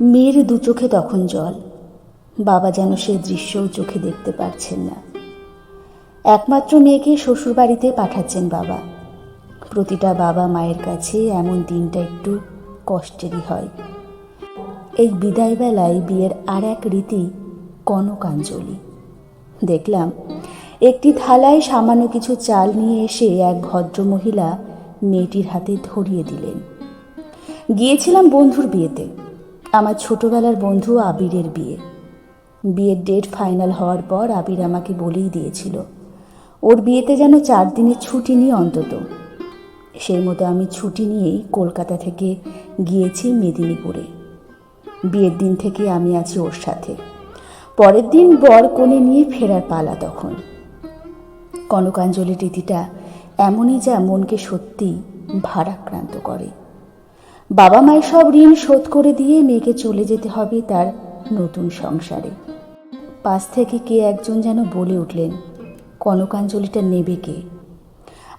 মেয়ের দু চোখে তখন জল। বাবা যেন সে দৃশ্যও চোখে দেখতে পারছেন না। একমাত্র মেয়েকে শ্বশুরবাড়িতে পাঠাচ্ছেন বাবা। প্রতিটা বাবা মায়ের কাছে এমন দিনটা একটু কষ্টেরই হয়। এই বিদায় বেলায় বিয়ের আর এক রীতি কনকাঞ্জলি। দেখলাম, একটি থালায় সামান্য কিছু চাল নিয়ে এসে এক ভদ্রমহিলা মেয়েটির হাতে ধরিয়ে দিলেন। গিয়েছিলাম বন্ধুর বিয়েতে, আমার ছোটবেলার বন্ধু আবিরের বিয়ে। বিয়ের ডেট ফাইনাল হওয়ার পর আবির আমাকে বলেই দিয়েছিল, ওর বিয়েতে যেন চার দিনের ছুটি নিয়ে অন্তত। সেই মতো আমি ছুটি নিয়েই কলকাতা থেকে গিয়েছি মেদিনীপুরে। বিয়ের দিন থেকে আমি আছি ওর সাথে। পরের দিন বর কোণে নিয়ে ফেরার পালা তখন। কনকাঞ্জলি রীতিটা এমনই যা মনকে সত্যি ভারাক্রান্ত করে। বাবা মায়ের সব ঋণ শোধ করে দিয়ে মেয়েকে চলে যেতে হবে তার নতুন সংসারে। পাশ থেকে কে একজন যেন বলে উঠলেন, কনকাঞ্জলিটা নেবে কে?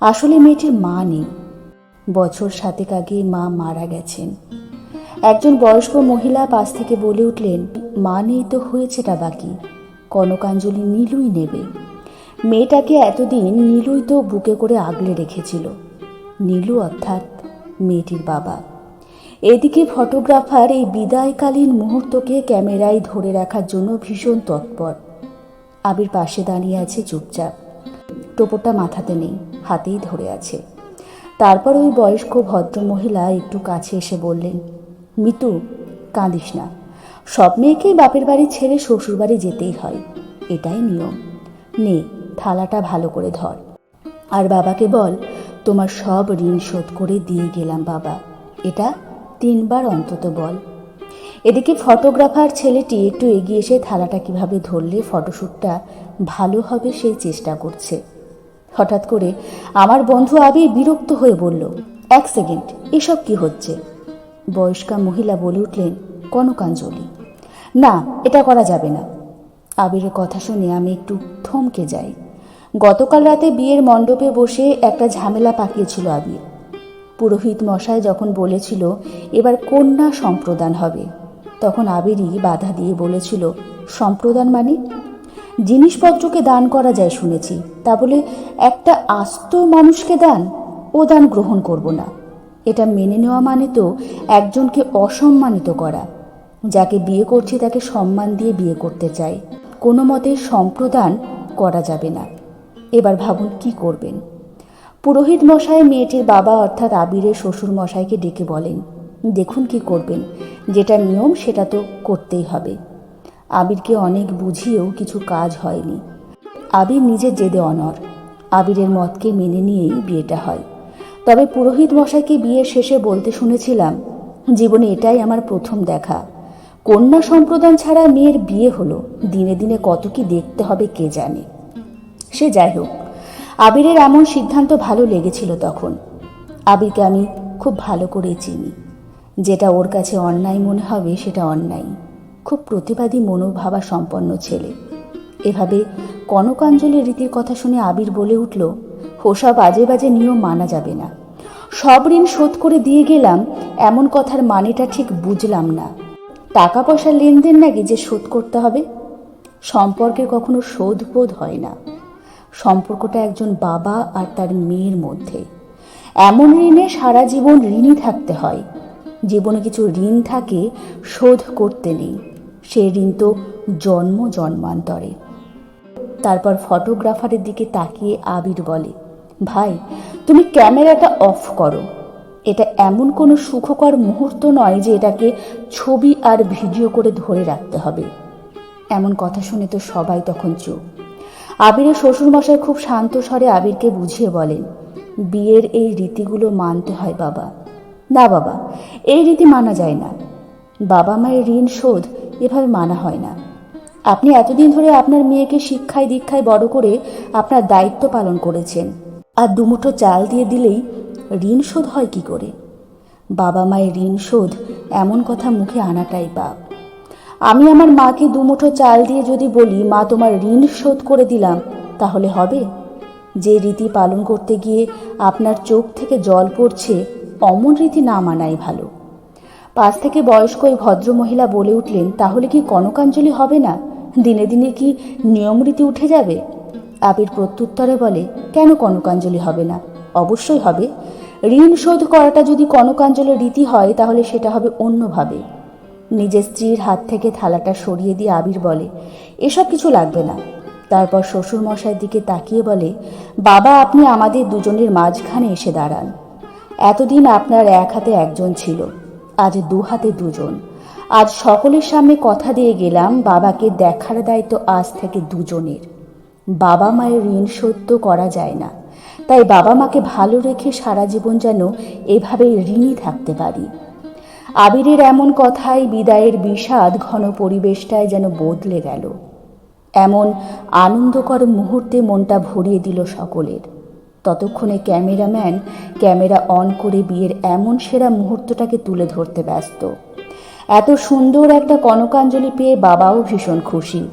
আসলে মেয়েটির মা নেই। বছর সাতেক আগে মা মারা গেছেন। একজন বয়স্ক মহিলা পাশ থেকে বলে উঠলেন, মা নেই তো হয়েছেটা বাকি, কনকাঞ্জলি নীলুই নেবে। মেয়েটাকে এতদিন নীলুই তো বুকে করে আগলে রেখেছিল। নীলু অর্থাৎ মেয়েটির বাবা। এদিকে ফটোগ্রাফার এই বিদায়কালীন মুহূর্তকে ক্যামেরায় ধরে রাখার জন্য ভীষণ তৎপর। আবির পাশে দাঁড়িয়ে আছে চুপচাপ। টোপরটা মাথাতে নেই, হাতেই ধরে আছে। তারপর ওই বয়স্ক ভদ্র মহিলা একটু কাছে এসে বললেন, মিতু, কাঁদিস না। সব মেয়েকেই বাপের বাড়ি ছেড়ে শ্বশুর বাড়ি যেতেই হয়। এটাই নিয়ম। নে, থালাটা ভালো করে ধর। আর বাবাকে বল, তোমার সব ঋণ শোধ করে দিয়ে গেলাম বাবা। এটা তিনবার অন্তত বল। এদিকে ফটোগ্রাফার ছেলেটি একটু এগিয়ে এসে থালাটা কীভাবে ধরলে ফটোশ্যুটটা ভালো হবে সেই চেষ্টা করছে। হঠাৎ করে আমার বন্ধু আবির বিরক্ত হয়ে বলল, এক সেকেন্ড, এসব কি হচ্ছে? বয়স্কা মহিলা বলে উঠলেন, কনকাঞ্জলি। না, এটা করা যাবে না। আবিরের কথা শুনে আমি একটু থমকে যাই। গতকাল রাতে বিয়ের মণ্ডপে বসে একটা ঝামেলা পাকিয়েছিল আবির। পুরোহিত মশাই যখন বলেছিল, এবার কন্যা সম্প্রদান হবে, তখন আবিরই বাধা দিয়ে বলেছিল, সম্প্রদান মানে? জিনিসপত্রকে দান করা যায় শুনেছি, তা বলে একটা আস্ত মানুষকে দান ও দান গ্রহণ করব না। এটা মেনে নেওয়া মানে তো একজনকে অসম্মানিত করা। যাকে বিয়ে করছি তাকে সম্মান দিয়ে বিয়ে করতে চাই কোনো মতে সম্প্রদান করা যাবে না। এবার ভাবুন কি করবেন? পুরোহিত মশাই মেয়েটির বাবা অর্থাৎ আবিরের শ্বশুর মশাইকে ডেকে বলেন, দেখুন কি করবেন, যেটা নিয়ম সেটা তো করতেই হবে। আবিরকে অনেক বুঝিয়েও কিছু কাজ হয়নি। আবির নিজে জেদে অনর আবিরের মতকে মেনে নিয়েই বিয়েটা হয়। তবে পুরোহিত মশাইকে বিয়ের শেষে বলতে শুনেছিলাম, জীবনে এটাই আমার প্রথম দেখা। কন্যা সম্প্রদান ছাড়া মেয়ের বিয়ে হলো। দিনে দিনে কত কি দেখতে হবে কে জানে? সে যাই হোক আবিরের এমন সিদ্ধান্ত ভালো লেগেছিল তখন। আবিরকে আমি খুব ভালো করে চিনি। যেটা ওর কাছে অন্যায় মনে হবে সেটা অন্যায়। খুব প্রতিবাদী মনোভাবা সম্পন্ন ছেলে। এভাবে কনকাঞ্জলির রীতির কথা শুনে আবির বলে উঠল, ওসব বাজে বাজে নিয়ম মানা যাবে না। সব ঋণ শোধ করে দিয়ে গেলাম, এমন কথার মানেটা ঠিক বুঝলাম না। টাকা পয়সার লেনদেন নাকি যে শোধ করতে হবে? সম্পর্কে কখনো শোধ বোধ হয় না। সম্পর্কটা একজন বাবা আর তার মেয়ের মধ্যে। এমন ঋণে সারা জীবন ঋণই থাকতে হয়। জীবনে কিছু ঋণ থাকে, শোধ করতে নেই। সে ঋণ তো জন্ম জন্মান্তরে। তারপর ফটোগ্রাফারের দিকে তাকিয়ে আবির বলে, ভাই, তুমি ক্যামেরাটা অফ করো। এটা এমন কোনো সুখকর মুহূর্ত নয় যে এটাকে ছবি আর ভিডিও করে ধরে রাখতে হবে। এমন কথা শুনে তো সবাই তখন চুপ। আবিরের শ্বশুরমশাই খুব শান্ত স্বরে আবিরকে বুঝিয়ে বলেন, বিয়ের এই রীতিগুলো মানতে হয় বাবা। না বাবা, এই রীতি মানা যায় না। বাবা মায়ের ঋণ শোধ এভাবে মানা হয় না। আপনি এতদিন ধরে আপনার মেয়েকে শিক্ষায় দীক্ষায় বড় করে আপনার দায়িত্ব পালন করেছেন আর দুমুঠো চাল দিয়ে দিলেই ঋণ শোধ হয় কি করে? বাবা মায়ের ঋণ শোধ এমন কথা মুখে আনাটাই পাপ। আমি আমার মাকে দুমুঠো চাল দিয়ে যদি বলি, মা, তোমার ঋণ শোধ করে দিলাম, তাহলে হবে? যে রীতি পালন করতে গিয়ে আপনার চোখ থেকে জল পড়ছে, অমন রীতি না মানাই ভালো। পাশ থেকে বয়স্ক ওই ভদ্রমহিলা বলে উঠলেন, তাহলে কি কনকাঞ্জলি হবে না? দিনে দিনে কি নিয়ম রীতি উঠে যাবে? আবির প্রত্যুত্তরে বলে, কেন কনকাঞ্জলি হবে না? অবশ্যই হবে। ঋণ শোধ করাটা যদি কনকাঞ্জলির রীতি হয়, তাহলে সেটা হবে অন্যভাবে। নিজের স্ত্রীর হাত থেকে থালাটা সরিয়ে দিয়ে আবির বলে, এসব কিছু লাগবে না। তারপর শ্বশুর মশাইয়ের দিকে তাকিয়ে বলে, বাবা, আপনি আমাদের দুজনের মাঝখানে এসে দাঁড়ান। এতদিন আপনার এক হাতে একজন ছিল, আজ দু হাতে দুজন। আজ সকলের সামনে কথা দিয়ে গেলাম, বাবাকে দেখার দায়িত্ব আজ থেকে দুজনের। বাবা মায়ের ঋণ শোধ করা যায় না। তাই বাবা মাকে ভালো রেখে সারা জীবন যেন এভাবে ঋণী থাকতে পারি। আবিরের এমন কথায় বিদায়ের বিষাদ ঘন পরিবেশটায় যেন বদলে গেল। এমন আনন্দকর মুহূর্তে মনটা ভরিয়ে দিল সকলের। ততক্ষণে ক্যামেরাম্যান ক্যামেরা অন করে বিয়ের এমন সেরা মুহূর্তটাকে তুলে ধরতে ব্যস্ত। এত সুন্দর একটা কনকাঞ্জলি পেয়ে বাবাও ভীষণ খুশি।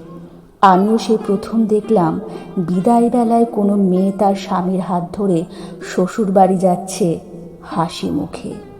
আমিও সেই প্রথম দেখলাম বিদায় বেলায় কোনো মেয়ে তার স্বামীর হাত ধরে শ্বশুর বাড়ি যাচ্ছে হাসি মুখে।